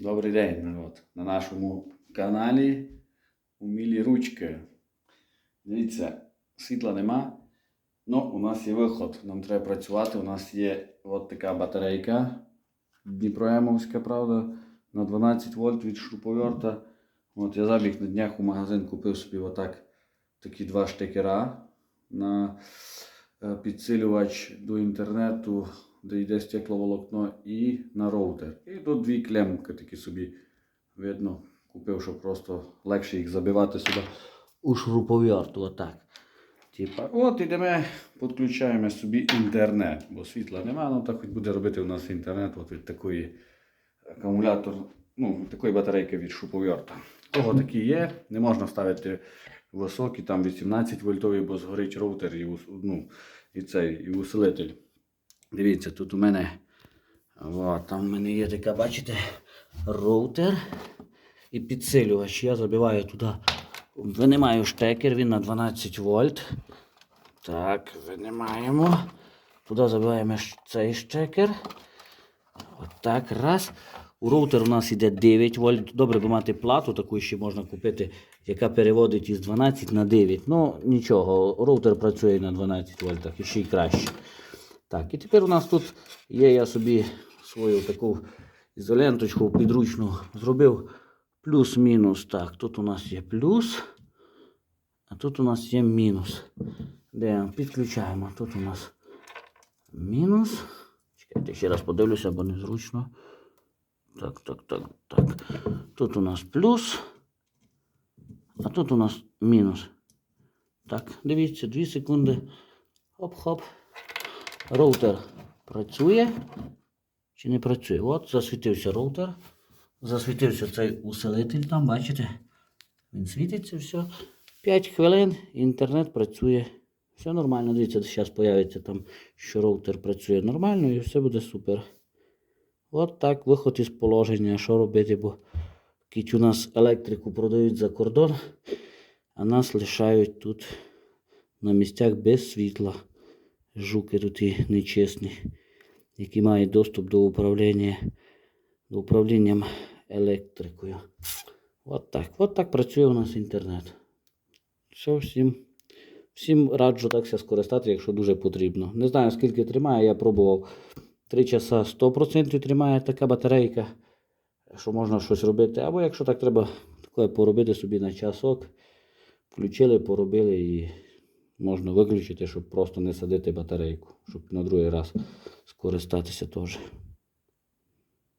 Добрий день, народ. На нашому каналі Умілі ручки. Дивіться, світла нема. Ну, у нас є виход. Нам треба працювати. У нас є от така батарейка. Дніпроемовська, правда, на 12 вольт від шуруповерта. От я забіг на днях у магазин, купив собі отак такі два штекера на е, підсилювач до інтернету, де йде стекловолокно, і на роутер. І тут дві клемки такі собі видно. Купив, щоб просто легше їх забивати сюди у шуруповерту. Отак. Типа, от ідемо, підключаємо собі інтернет, бо світла немає, ну так хоч буде робити у нас інтернет от від такої акумулятор, ну, такої батарейки від шуруповерта. Того такі є, не можна ставити високі, там 18 вольтові, бо згорить роутер і, ну, і цей, і усилитель. Дивіться, тут у мене, о, там в мене є така, бачите, роутер і підсилювач. Я забиваю туди, винимаю штекер, він на 12 вольт. Так, винимаємо. Туди забиваємо цей штекер. Отак, раз. У роутер у нас йде 9 вольт. Добре би мати плату, таку ще можна купити, яка переводить із 12 на 9. Ну, нічого, роутер працює на 12 вольтах і ще й краще. Так, і тепер у нас тут є, я собі свою таку ізоленточку підручну зробив. Плюс-мінус. Так, тут у нас є плюс, а тут у нас є мінус. Де підключаємо. Тут у нас мінус. Чекайте, ще раз подивлюся, бо незручно. Так, так, так, так. Тут у нас плюс, а тут у нас мінус. Так, дивіться, 2 секунди. Хоп-хоп. Роутер працює чи не працює? От засвітився роутер. Засвітився цей усилитель там, бачите? Він світиться, все. 5 хвилин інтернет працює. Все нормально. Дивіться, зараз появиться там, що роутер працює нормально і все буде супер. От так, виход із положення. Що робити? Бо кіть у нас електрику продають за кордон, а нас лишають тут на місцях без світла. Жуки тут нечесні, які мають доступ до управління, до управлінням електрикою. От так. От так працює у нас інтернет. Все, всім, всім раджу так ся скористати, якщо дуже потрібно. Не знаю, скільки тримає, я пробував 3 часа 100% тримає така батарейка, що можна щось робити. Або якщо так треба таке поробити собі на часок, включили, поробили і можна виключити, щоб просто не садити батарейку, щоб на другий раз скористатися теж.